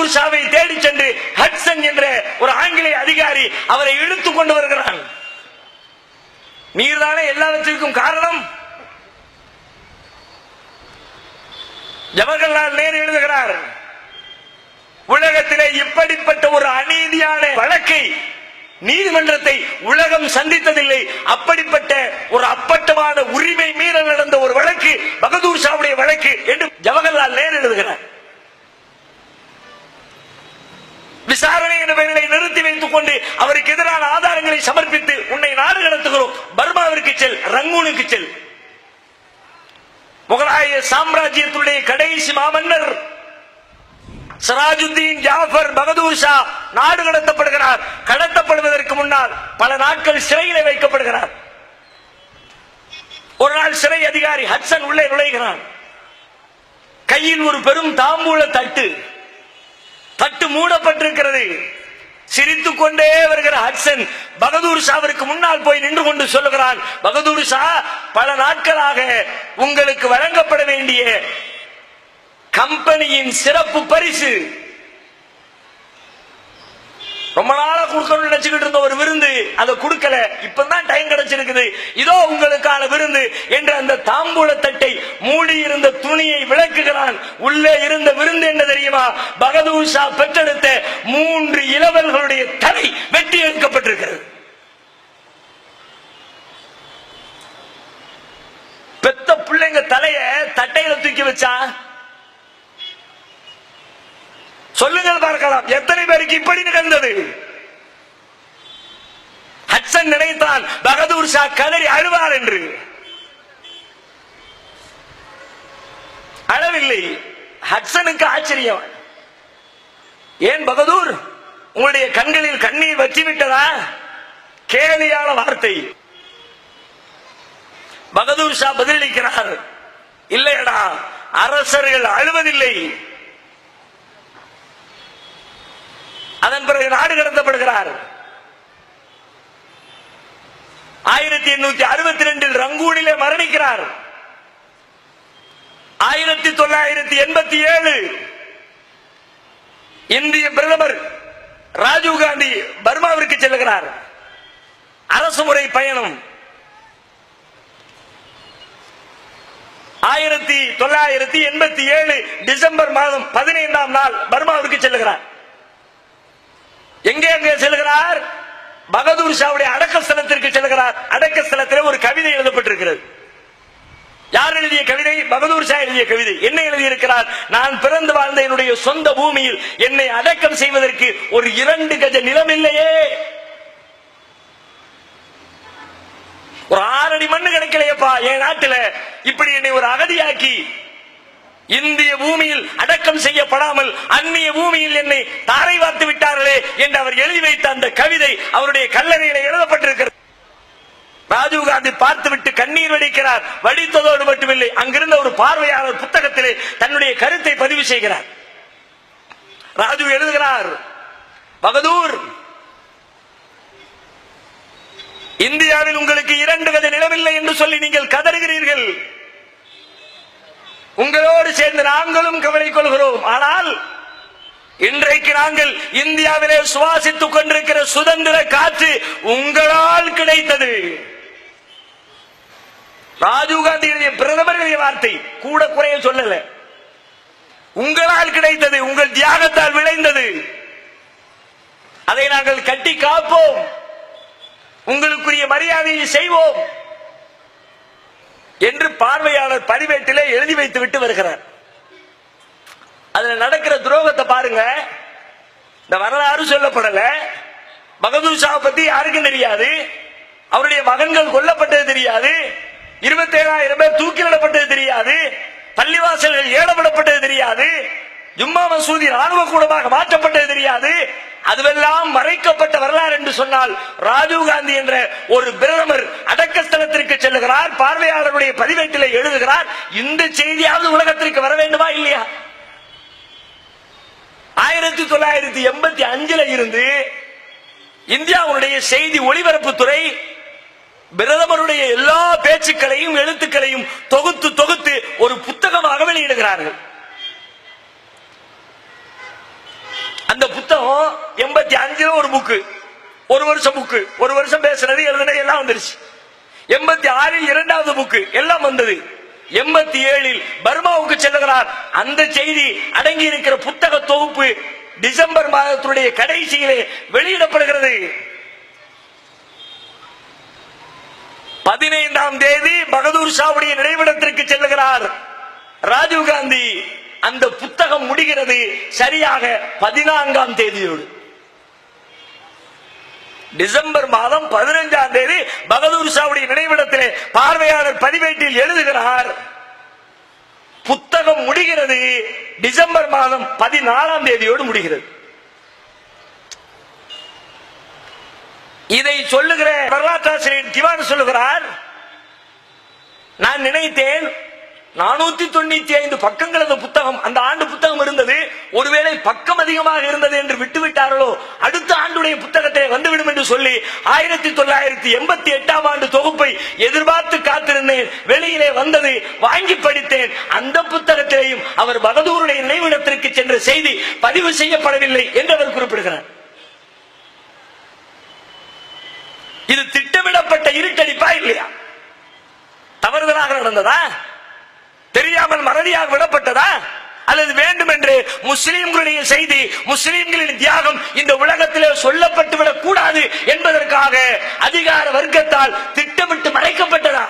மன்சூர் ஷாவை தேடி சென்று ஹட்சன் என்ற ஒரு ஆங்கிலேய அதிகாரி அவரை இழுத்துக் கொண்டு வருகிறான். நீர்தானே எல்லாவற்றிற்கும் காரணம்? ஜவஹர்லால் நேரு எழுதுகிறார் உலகத்திலே இப்படிப்பட்ட ஒரு அநீதியான வழக்கை நீதிமன்றத்தை உலகம் சந்தித்ததில்லை. அப்படிப்பட்ட ஒரு அப்பட்டமான உரிமை மீறல் நடந்த ஒரு வழக்கு பகதூர் ஷாவுடைய வழக்கு என்று ஜவஹர்லால் நேரு எழுதுகிறார். என்ற நிறுத்தி வைத்துக் கொண்டு அவருக்கு எதிரான ஆதாரங்களை சமர்ப்பித்து உன்னை நாடு கடத்துகிறோம். பர்மாவிற்கு செல் ரங்கூனுக்கு செல். முகலாய சாம்ராஜ்யத்துடைய கடைசி மாமன்னர் சிராஜுத்தீன் ஜாஃபர் பகதூர் ஷா நாடு கடத்தப்படுகிறார். கடத்தப்படுவதற்கு முன்னால் பல நாட்கள் சிறையில் வைக்கப்படுகிறார். ஒரு நாள் சிறை அதிகாரி ஹட்சன் உள்ளே நுழைகிறான். கையில் ஒரு பெரும் தாம்பூல தட்டு தட்டு மூடப்பட்டிருக்கிறது. கொண்டே வருகிற ஹட்சன் பகதூர் ஷாவிற்கு முன்னால் போய் நின்று கொண்டு சொல்லுகிறான் பகதூர் ஷா பல நாட்களாக உங்களுக்கு வழங்கப்பட வேண்டிய கம்பெனியின் சிறப்பு பரிசு ரொம்ப நாளா கொடுக்கணும்னு நினைச்சுக்கிட்டு இருந்த ஒரு விருந்து அதை கொடுக்கல. இப்பதான் டைம் கிடைச்சிருக்குது. இதோ உங்களுக்கான விருந்து என்று அந்த தாம்பூல தட்டை மூடி இருந்த துணியை விளக்குகிறான். உள்ளே இருந்த விருந்து என்ன தெரியுமா? பகதூர் ஷா பெற்றெடுத்த மூன்று இளவல்களுடைய தலை வெட்டி எடுக்கப்பட்டிருக்கிறது. பெத்த பிள்ளைங்க தலைய தட்டையில தூக்கி வச்சா? சொல்லுங்கள் பார்க்கலாம். எத்தனை பேருக்கு இப்படி நிகழ்ந்தது? ஹட்சன் நினைத்தான் பகதூர் ஷா கதறி அழுவார் என்று. அழவில்லை ஹட்சனுக்கு ஆச்சரியம். ஏன் பகதூர் உங்களுடைய கண்களில் கண்ணீர் வற்றி விட்டதா கேலியான வார்த்தை. பகதூர் ஷா பதிலளிக்கிறார். இல்லையடா அரசர்கள் அழுவதில்லை. அதன் பிறகு நாடு கடத்தப்படுகிறார். ஆயிரத்தி எண்ணூத்தி அறுபத்தி ரெண்டில் ரங்கூனிலே மரணிக்கிறார். ஆயிரத்தி தொள்ளாயிரத்தி எண்பத்தி ஏழு இந்திய பிரதமர் ராஜீவ் காந்தி பர்மாவிற்கு செல்லுகிறார். அரசு முறை பயணம். ஆயிரத்தி தொள்ளாயிரத்தி எண்பத்தி ஏழு டிசம்பர் மாதம் பதினைந்தாம் நாள் பர்மாவிற்கு செல்லுகிறார். எங்கே எங்கே செல்கிறார்? பகதூர் ஷாவுடைய அடக்க ஸ்தலத்திற்கு செல்கிறார். அடக்க ஸ்தலத்தில் ஒரு கவிதை எழுதப்பட்டிருக்கிறது. யார் எழுதிய கவிதை? பகதூர் ஷா எழுதிய கவிதை. என்ன எழுதியிருக்கிறார்? நான் பிறந்து வாழ்ந்த என்னுடைய சொந்த பூமியில் என்னை அடக்கம் செய்வதற்கு ஒரு இரண்டு கஜ நிலம் இல்லையே. ஒரு ஆறடி மண்ணு கிடைக்கலையப்பா என் நாட்டுல. இப்படி என்னை ஒரு அகதியாக்கி இந்திய பூமியில் அடக்கம் செய்யப்படாமல் அந்நிய பூமியில் என்னை தாரை வார்த்து விட்டார்களே என்று அவர் எழுதி வைத்த அந்த கவிதை அவருடைய கல்லறையில எழுதப்பட்டிருக்கிறது. ராஜீவ் காந்தி பார்த்துவிட்டு கண்ணீர் வடிக்கிறார். வடித்ததோடு மட்டுமில்லை அங்கிருந்த ஒரு பார்வையாளர் புத்தகத்திலே தன்னுடைய கருத்தை பதிவு செய்கிறார். ராஜு எழுதுகிறார் பகதூர் இந்தியாவில் உங்களுக்கு இரண்டு கதை நிலவில்லை என்று சொல்லி நீங்கள் கதறுகிறீர்கள். உங்களோடு சேர்ந்து நாங்களும் கவலை கொள்கிறோம். ஆனால் இன்றைக்கு நாங்கள் இந்தியாவிலே சுவாசித்துக் கொண்டிருக்கிற சுதந்திர காற்று உங்களால் கிடைத்தது. ராஜீவ் காந்தி எழுதிய வார்த்தை கூட குறைய சொல்லல. உங்களால் கிடைத்தது உங்கள் தியாகத்தால் விளைந்தது. அதை நாங்கள் கட்டி காப்போம். உங்களுக்குரிய மரியாதையை செய்வோம். என்று பார்வையாளர் பதிவேட்டிலே எழுதி வைத்து விட்டு வருகிறார். அதுல நடக்கிற துரோகத்தை பாருங்க. இந்த வரலாறு சொல்லப்படல. பகதூர் ஷா பத்தி யாருக்கும் தெரியாது. அவருடைய மகன்கள் கொல்லப்பட்டது தெரியாது. இருபத்தி ஏழாயிரம் பேர் தூக்கிலிடப்பட்டது தெரியாது. பள்ளிவாசல்கள் ஏலப்படப்பட்டது தெரியாது. ஜும்மா மசூதி ராணுவ கூடமாக மாற்றப்பட்டது தெரியாது. அதுவெல்லாம் மறைக்கப்பட்ட வரலாறு என்று சொன்னால் ராஜீவ் காந்தி என்ற ஒரு பிரதமர் அடக்கஸ்தலத்திற்கு செல்லுகிறார் பார்வையாளருடைய பதிவேட்டில் எழுதுகிறார் இந்த செய்தியாவது உலகத்திற்கு வர வேண்டுமா இல்லையா? ஆயிரத்தி தொள்ளாயிரத்தி எண்பத்தி அஞ்சுல இருந்து இந்தியாவுடைய செய்தி ஒளிபரப்புத்துறை பிரதமருடைய எல்லா பேச்சுக்களையும் எழுத்துக்களையும் தொகுத்து தொகுத்து ஒரு புத்தகமாக வெளியிடுகிறார்கள். அந்த புத்தகம் எண்பத்தி அஞ்சுல ஒரு புக்கு ஒரு வருஷம் புக்கு ஒரு வருஷம் பேசுனது எழுதுனது எல்லாம் வந்துருச்சு. எண்பத்தி ஆறில் இரண்டாவது புக்கு எல்லாம் வந்தது. எண்பத்தி ஏழில் பர்மாவுக்கு செல்லுகிறார். அந்த செய்தி அடங்கி இருக்கிற புத்தக தொகுப்பு டிசம்பர் மாதத்துடைய கடைசியிலே வெளியிடப்படுகிறது. பதினைந்தாம் தேதி பகதூர் ஷாவுடைய நினைவிடத்திற்கு செல்லுகிறார். ராஜீவ் காந்தி. அந்த புத்தகம் முடிகிறது சரியாக பதினான்காம் தேதியோடு. டிசம்பர் மாதம் பதினைஞ்சாம் தேதி பகதூர் ஷாவுடைய நினைவிடத்திலே பார்வையாளர் பதிவேட்டில் எழுதுகிறார் புத்தகம் முடிகிறது டிசம்பர் மாதம் பதினாலாம் தேதியோடு முடிகிறது. இதை சொல்லுகிற வரலாற்றாசிரியர் திவான் சொல்லுகிறார் நான் நினைத்தேன் நானூத்தி தொண்ணூத்தி ஐந்து பக்கங்கள் அந்த புத்தகம் அந்த ஆண்டு புத்தகம் இருந்தது. ஒருவேளை பக்கம் அதிகமாக இருந்தது என்று விட்டுவிட்டார்களோ அடுத்த ஆண்டுடைய புத்தகத்தை வந்துவிடும் என்று சொல்லி ஆயிரத்தி தொள்ளாயிரத்தி எண்பத்தி எட்டாம் ஆண்டு தொகுப்பை எதிர்பார்த்து காத்திருந்தேன். வெளியிலே வந்தது வாங்கி படித்தேன். அந்த புத்தகத்திலேயும் அவர் பகதூருடைய நினைவிடத்திற்கு சென்ற செய்தி பதிவு செய்யப்படவில்லை என்று அவர் குறிப்பிடுகிறார். இது திட்டமிடப்பட்ட இருட்டடிப்பா இல்லையா? தவறுதலாக நடந்ததா? தெரியாமல் மறதியாக விடப்பட்டதா? அல்லது வேண்டுமென்று முஸ்லிம்களுடைய செய்தி முஸ்லிம்களின் தியாகம் இந்த உலகத்திலே சொல்லப்பட்டு விடக் கூடாது என்பதற்காக அதிகார வர்க்கத்தால் திட்டமிட்டு மறைக்கப்பட்டதா?